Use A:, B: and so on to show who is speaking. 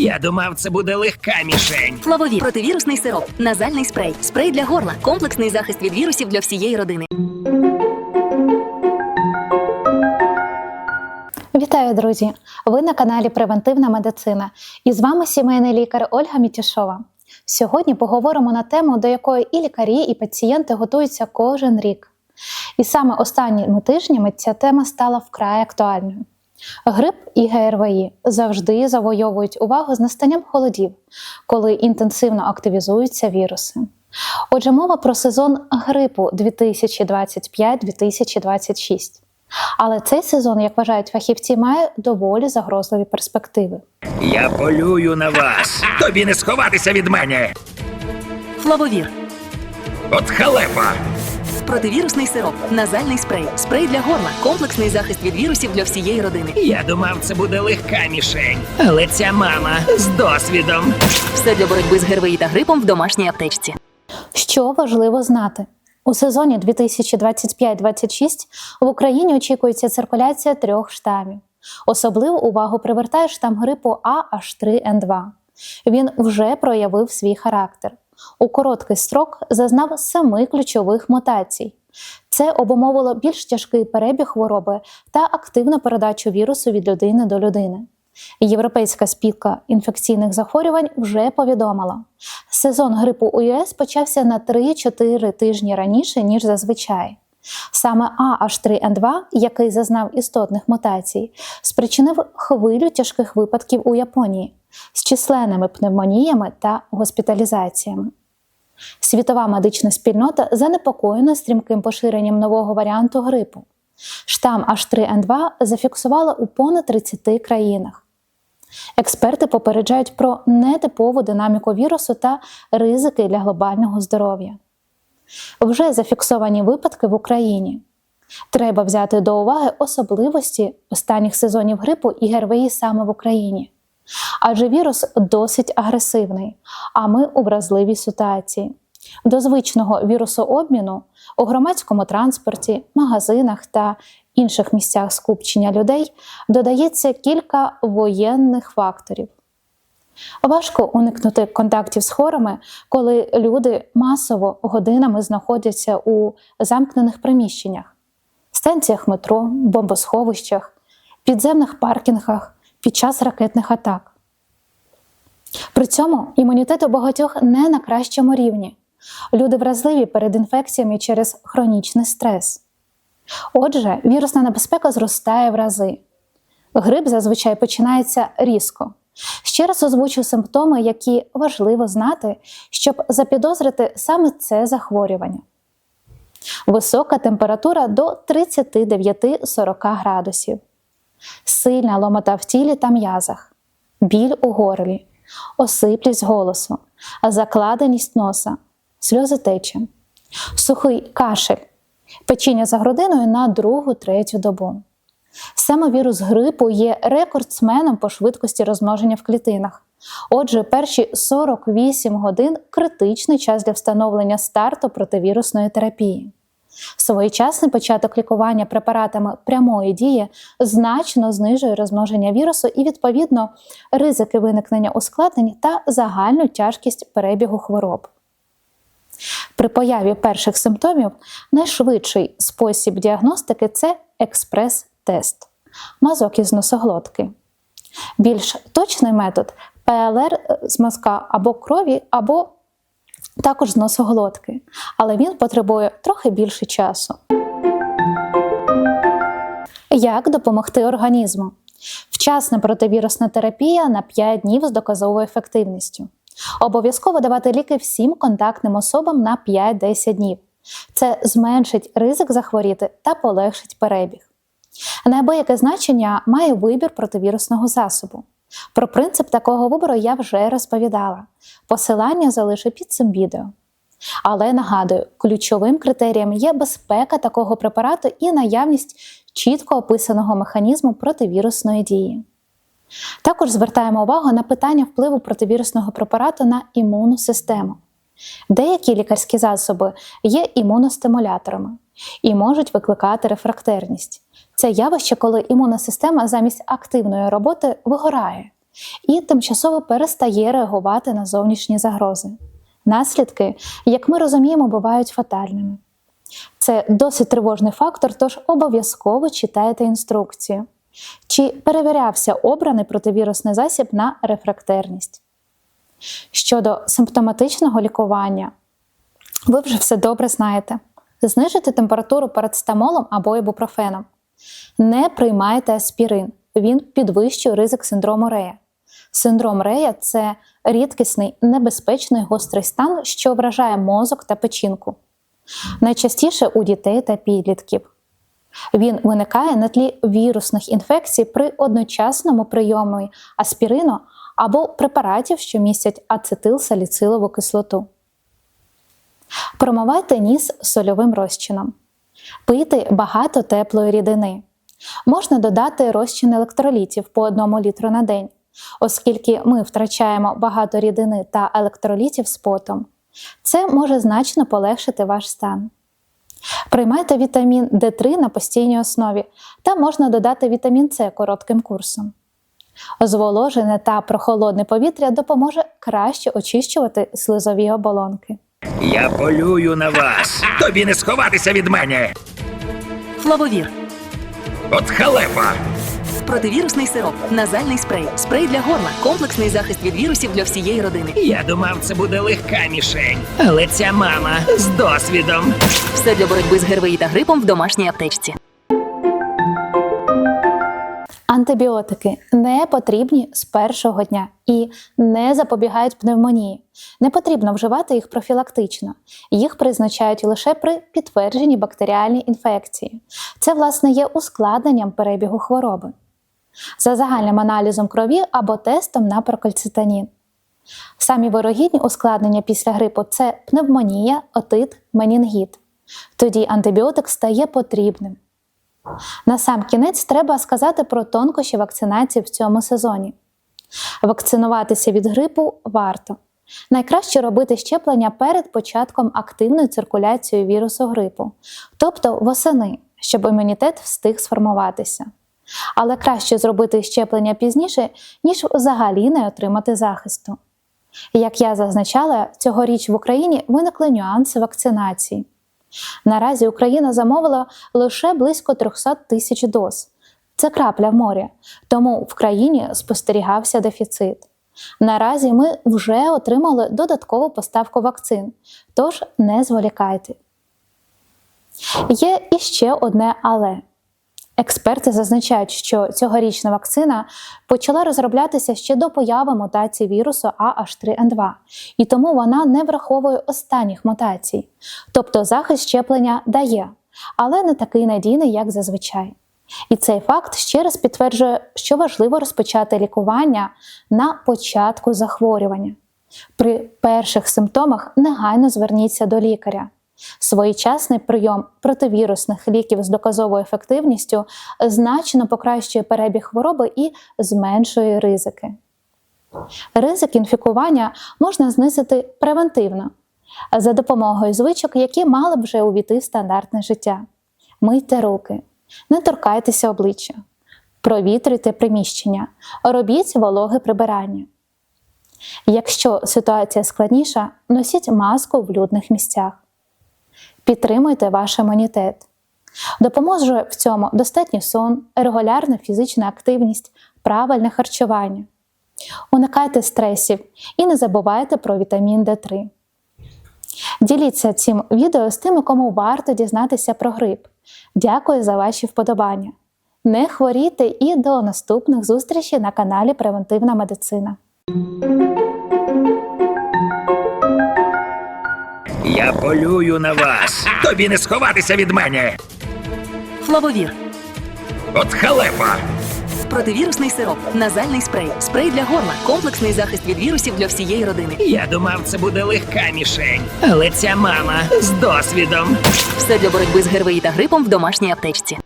A: Я думав, це буде легка мішень.
B: Флавовір противірусний сироп, назальний спрей, спрей для горла, комплексний захист від вірусів для всієї родини.
C: Вітаю, друзі! Ви на каналі Превентивна медицина і з вами сімейний лікар Ольга Мітішова. Сьогодні поговоримо на тему, до якої і лікарі, і пацієнти готуються кожен рік. І саме останніми тижнями ця тема стала вкрай актуальною. Грип і ГРВІ завжди завойовують увагу з настанням холодів, коли інтенсивно активізуються віруси. Отже, мова про сезон грипу 2025-2026. Але цей сезон, як вважають фахівці, має доволі загрозливі перспективи.
A: Я полюю на вас. Тобі не сховатися від мене.
B: Флавовір
A: От халепа.
B: Противірусний сироп, назальний спрей, спрей для горла, комплексний захист від вірусів для всієї родини.
A: Я думав, це буде легка мішень. Але ця мама з досвідом.
B: Все для боротьби з ГРВІ та грипом в домашній аптечці.
C: Що важливо знати? У сезоні 2025-26 в Україні очікується циркуляція трьох штамів. Особливу увагу привертає штам грипу AH3N2. Він вже проявив свій характер. У короткий строк зазнав семи ключових мутацій. Це обумовило більш тяжкий перебіг хвороби та активну передачу вірусу від людини до людини. Європейська спілка інфекційних захворювань вже повідомила, сезон грипу у ЄС почався на 3-4 тижні раніше, ніж зазвичай. Саме AH3N2, який зазнав істотних мутацій, спричинив хвилю тяжких випадків у Японії з численними пневмоніями та госпіталізаціями. Світова медична спільнота занепокоєна стрімким поширенням нового варіанту грипу. Штам H3N2 зафіксували у понад 30 країнах. Експерти попереджають про нетипову динаміку вірусу та ризики для глобального здоров'я. Вже зафіксовані випадки в Україні. Треба взяти до уваги особливості останніх сезонів грипу і ГРВІ саме в Україні. Адже вірус досить агресивний, а ми у вразливій ситуації. До звичного вірусообміну у громадському транспорті, магазинах та інших місцях скупчення людей додається кілька воєнних факторів. Важко уникнути контактів з хворими, коли люди масово годинами знаходяться у замкнених приміщеннях, станціях метро, бомбосховищах, підземних паркінгах під час ракетних атак. При цьому імунітет у багатьох не на кращому рівні. Люди вразливі перед інфекціями через хронічний стрес. Отже, вірусна небезпека зростає в рази. Грип зазвичай починається різко. Ще раз озвучу симптоми, які важливо знати, щоб запідозрити саме це захворювання. Висока температура до 39-40 градусів, сильна ломота в тілі та м'язах, біль у горлі, осиплість голосу, закладеність носа, сльозотеча, сухий кашель, печіння за грудиною на другу-третю добу. Саме вірус грипу є рекордсменом по швидкості розмноження в клітинах. Отже, перші 48 годин критичний час для встановлення старту противірусної терапії. Своєчасний початок лікування препаратами прямої дії значно знижує розмноження вірусу і, відповідно, ризики виникнення ускладнень та загальну тяжкість перебігу хвороб. При появі перших симптомів найшвидший спосіб діагностики це експрес-тест мазок із носоглотки. Більш точний метод ПЛР з мазка або крові, або також з носоглотки, але він потребує трохи більше часу. Як допомогти організму? Вчасна противірусна терапія на 5 днів з доказовою ефективністю. Обов'язково давати ліки всім контактним особам на 5-10 днів. Це зменшить ризик захворіти та полегшить перебіг. Неабияке значення має вибір противірусного засобу. Про принцип такого вибору я вже розповідала. Посилання залишу під цим відео. Але нагадую, ключовим критерієм є безпека такого препарату і наявність чітко описаного механізму противірусної дії. Також звертаємо увагу на питання впливу противірусного препарату на імунну систему. Деякі лікарські засоби є імуностимуляторами і можуть викликати рефрактерність. Це явище, коли імунна система замість активної роботи вигорає і тимчасово перестає реагувати на зовнішні загрози. Наслідки, як ми розуміємо, бувають фатальними. Це досить тривожний фактор, тож обов'язково читайте інструкцію. Чи перевірявся обраний противірусний засіб на рефрактерність? Щодо симптоматичного лікування, ви вже все добре знаєте. Знижити температуру парацетамолом або ібупрофеном. Не приймайте аспірин, він підвищує ризик синдрому Рея. Синдром Рея це рідкісний небезпечний гострий стан, що вражає мозок та печінку. Найчастіше у дітей та підлітків. Він виникає на тлі вірусних інфекцій при одночасному прийомі аспірину або препаратів, що містять ацетилсаліцилову кислоту. Промивайте ніс сольовим розчином. Пийте багато теплої рідини. Можна додати розчин електролітів по 1 літру на день, оскільки ми втрачаємо багато рідини та електролітів з потом. Це може значно полегшити ваш стан. Приймайте вітамін D3 на постійній основі та можна додати вітамін С коротким курсом. Зволожене та прохолодне повітря допоможе краще очищувати слизові оболонки.
A: Я полюю на вас. Тобі не сховатися від мене.
B: Флавовір.
A: От халепа.
B: Противірусний сироп. Назальний спрей. Спрей для горла. Комплексний захист від вірусів для всієї родини.
A: Я думав, це буде легка мішень. Але ця мама з досвідом.
B: Все для боротьби з ГРВІ та грипом в домашній аптечці.
C: Антибіотики не потрібні з першого дня і не запобігають пневмонії. Не потрібно вживати їх профілактично. Їх призначають лише при підтвердженні бактеріальній інфекції. Це, власне, є ускладненням перебігу хвороби. За загальним аналізом крові або тестом на прокальцитанін. Самі вирогідні ускладнення після грипу це пневмонія, отит, менінгіт. Тоді антибіотик стає потрібним. На сам кінець треба сказати про тонкощі вакцинації в цьому сезоні. Вакцинуватися від грипу варто. Найкраще робити щеплення перед початком активної циркуляції вірусу грипу, тобто восени, щоб імунітет встиг сформуватися. Але краще зробити щеплення пізніше, ніж взагалі не отримати захисту. Як я зазначала, цьогоріч в Україні виникли нюанси вакцинації. Наразі Україна замовила лише близько 300 тисяч доз. Це крапля в морі, тому в країні спостерігався дефіцит. Наразі ми вже отримали додаткову поставку вакцин, тож не зволікайте. Є іще одне але. Експерти зазначають, що цьогорічна вакцина почала розроблятися ще до появи мутації вірусу AH3N2, і тому вона не враховує останніх мутацій. Тобто захист щеплення дає, але не такий надійний, як зазвичай. І цей факт ще раз підтверджує, що важливо розпочати лікування на початку захворювання. При перших симптомах негайно зверніться до лікаря. Своєчасний прийом противірусних ліків з доказовою ефективністю значно покращує перебіг хвороби і зменшує ризики. Ризик інфікування можна знизити превентивно за допомогою звичок, які мали б вже увійти в стандартне життя. Мийте руки, не торкайтеся обличчя, провітрюйте приміщення, робіть вологе прибирання. Якщо ситуація складніша, носіть маску в людних місцях. Підтримуйте ваш імунітет. Допоможе в цьому достатній сон, регулярна фізична активність, правильне харчування. Уникайте стресів і не забувайте про вітамін D3. Діліться цим відео з тими, кому варто дізнатися про грип. Дякую за ваші вподобання. Не хворійте і до наступних зустрічей на каналі Превентивна медицина.
A: Я полюю на вас. Тобі не сховатися від мене.
B: Флавовір.
A: От халепа.
B: Противірусний сироп. Назальний спрей. Спрей для горла. Комплексний захист від вірусів для всієї родини.
A: Я думав, це буде легка мішень. Але ця мама з досвідом.
B: Все для боротьби з ГРВІ та грипом в домашній аптечці.